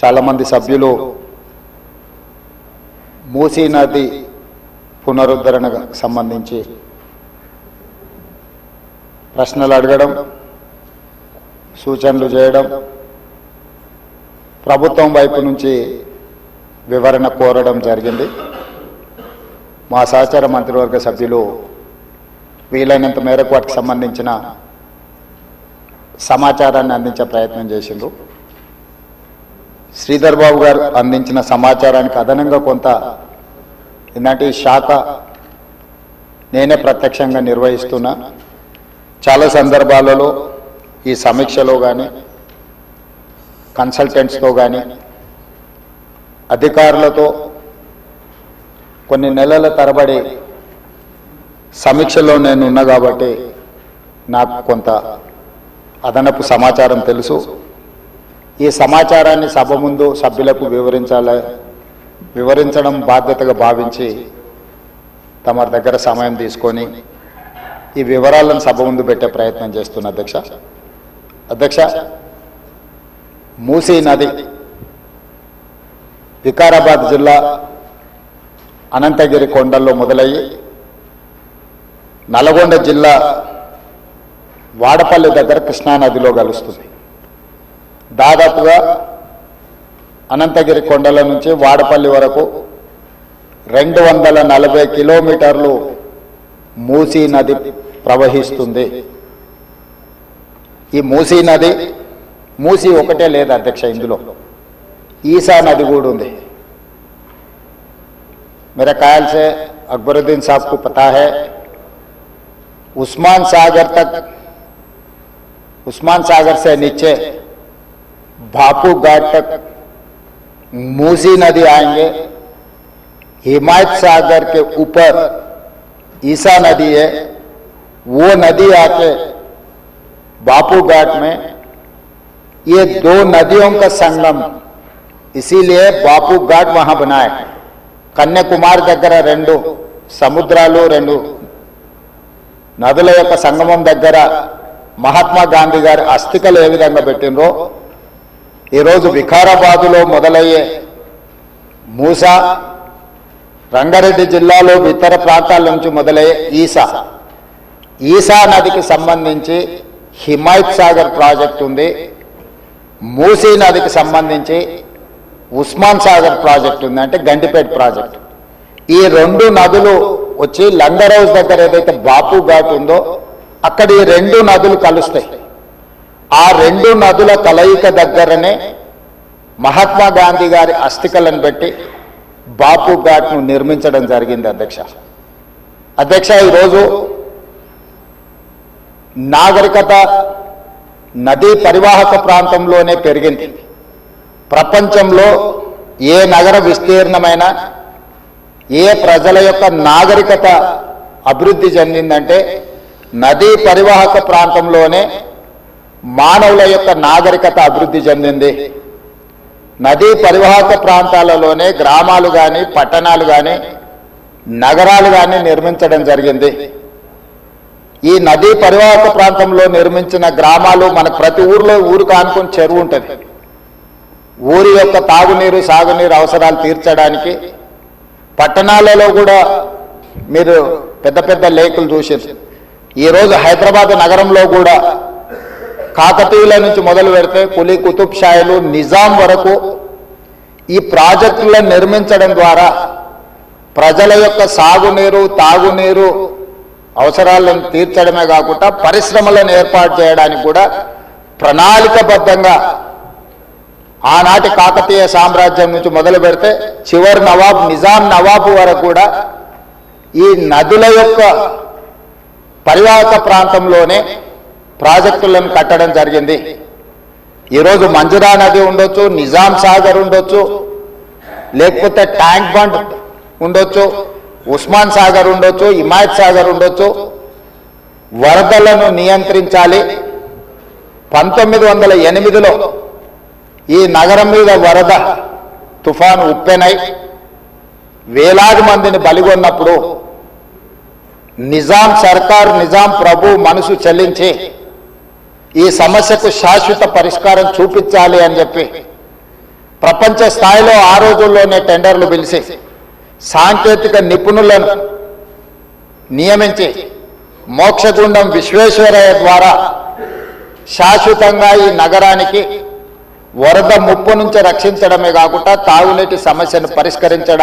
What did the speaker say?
చాలామంది సభ్యులు మూసీ నది పునరుద్ధరణకు సంబంధించి ప్రశ్నలు అడగడం సూచనలు చేయడం ప్రభుత్వం వైపు నుంచి వివరణ కోరడం జరిగింది. మా సహచార మంత్రివర్గ సభ్యులు వీలైనంత మేరకు వాటికి సంబంధించిన సమాచారాన్ని అందించే ప్రయత్నం చేసిండ్రు. శ్రీధర్ బాబు గారు అందించిన సమాచారానికి అదనంగా కొంత ఇలాంటి శాఖ నేనే ప్రత్యక్షంగా నిర్వహిస్తున్నా. చాలా సందర్భాలలో ఈ సమీక్షలో కానీ కన్సల్టెంట్స్తో కానీ అధికారులతో కొన్ని నెలల తరబడి సమీక్షలో నేను ఉన్నా కాబట్టి నాకు కొంత అదనపు సమాచారం తెలుసు. ఈ సమాచారాన్ని సభ ముందు సభ్యులకు వివరించాలి వివరించడం బాధ్యతగా భావించి తమ దగ్గర సమయం తీసుకొని ఈ వివరాలను సభ ముందు పెట్టే ప్రయత్నం చేస్తున్న అధ్యక్ష. అధ్యక్ష మూసీ నది వికారాబాద్ జిల్లా అనంతగిరి కొండల్లో మొదలయ్యి నల్గొండ జిల్లా వాడపల్లి దగ్గర కృష్ణానదిలో కలుస్తుంది. దాదాపుగా అనంతగిరి కొండల నుంచి వాడపల్లి వరకు రెండు వందల నలభై కిలోమీటర్లు మూసీ నది ప్రవహిస్తుంది ఈ మూసీ నది మూసీ ఒకటే లేదు అధ్యక్ష ఇందులో ఈసా నది కూడా ఉంది मेरे ख्याल से अकबरुद्दीन साहब को पता है उस्मान सागर तक उस्मान सागर से नीचे भापू घाट तक मूसी नदी आएंगे हिमायत सागर के ऊपर ईसा नदी है वो नदी आके बापू घाट में ये दो नदियों का संगम इसीलिए बापू घाट वहां बनाए కన్యాకుమారి దగ్గర రెండు సముద్రాలు రెండు నదుల యొక్క సంగమం దగ్గర మహాత్మా గాంధీ గారి అస్థికలు ఏ విధంగా పెట్టినరో ఈరోజు వికారాబాదులో మొదలయ్యే మూసా రంగారెడ్డి జిల్లాలో ఇతర ప్రాంతాల నుంచి మొదలయ్యే ఈసా. ఈసా నదికి సంబంధించి హిమాయత్ సాగర్ ప్రాజెక్ట్ ఉంది. మూసీ నదికి సంబంధించి ఉస్మాన్ సాగర్ ప్రాజెక్ట్ ఉంది అంటే గంటిపేట ప్రాజెక్ట్. ఈ రెండు నదులు వచ్చి లంగరౌజ్ దగ్గర ఏదైతే బాపు ఘాట్ ఉందో అక్కడ ఈ రెండు నదులు కలుస్తాయి. ఆ రెండు నదుల కలయిక దగ్గరనే మహాత్మా గాంధీ గారి అస్థికలను పెట్టి బాపు ఘాట్ను నిర్మించడం జరిగింది అధ్యక్ష. అధ్యక్ష ఈరోజు నాగరికత నదీ పరివాహక ప్రాంతంలోనే పెరిగింది. ప్రపంచంలో ఏ నగర విస్తీర్ణమైన ఏ ప్రజల యొక్క నాగరికత అభివృద్ధి చెందిందంటే నదీ పరివాహక ప్రాంతంలోనే మానవుల యొక్క నాగరికత అభివృద్ధి చెందింది. నదీ పరివాహక ప్రాంతాలలోనే గ్రామాలు కానీ పట్టణాలు కానీ నగరాలు కానీ నిర్మించడం జరిగింది. ఈ నదీ పరివాహక ప్రాంతంలో నిర్మించిన గ్రామాలు మన ప్రతి ఊర్లో ఊరు కానుకొని చెరువు ఉంటుంది. ఊరి యొక్క తాగునీరు సాగునీరు అవసరాలు తీర్చడానికి పట్టణాలలో కూడా మీరు పెద్ద పెద్ద లేకులు చూసారు ఈరోజు హైదరాబాద్ నగరంలో కూడా కాకతీయుల నుంచి మొదలు పెడితే కులి కుతుబ్ షాయిలు నిజాం వరకు ఈ ప్రాజెక్టులను నిర్మించడం ద్వారా ప్రజల యొక్క సాగునీరు తాగునీరు అవసరాలను తీర్చడమే కాకుండా పరిశ్రమలను ఏర్పాటు చేయడానికి కూడా ప్రణాళికబద్ధంగా ఆనాటి కాకతీయ సామ్రాజ్యం నుంచి మొదలు పెడితే చివరి నవాబ్ నిజాం నవాబు వరకు కూడా ఈ నదుల యొక్క పరివాహక ప్రాంతంలోనే ప్రాజెక్టులను కట్టడం జరిగింది. ఈరోజు మంజురా నది ఉండొచ్చు నిజాం సాగర్ ఉండొచ్చు లేకపోతే ట్యాంక్ బండ్ ఉండొచ్చు ఉస్మాన్ సాగర్ ఉండొచ్చు హిమాయత్ సాగర్ ఉండొచ్చు. వరదలను నియంత్రించాలి. పంతొమ్మిది వందల ఎనిమిదిలో ఈ నగరం మీద వరద తుఫాను ఉప్పెనై. వేలాది మందిని బలిగొన్నప్పుడు నిజాం సర్కార్ నిజాం ప్రభు మనసు చెల్లించి ఈ సమస్యకు శాశ్వత పరిష్కారం చూపించాలి అని చెప్పి ప్రపంచ స్థాయిలో ఆ రోజుల్లోనే టెండర్లు పిలిచి సాంకేతిక నిపుణులను నియమించి మోక్షగుండం విశ్వేశ్వరయ్య ద్వారా శాశ్వతంగా ఈ నగరానికి వరద ముప్పు నుంచి రక్షించడమే కాకుండా తాగునీటి సమస్యను పరిష్కరించడం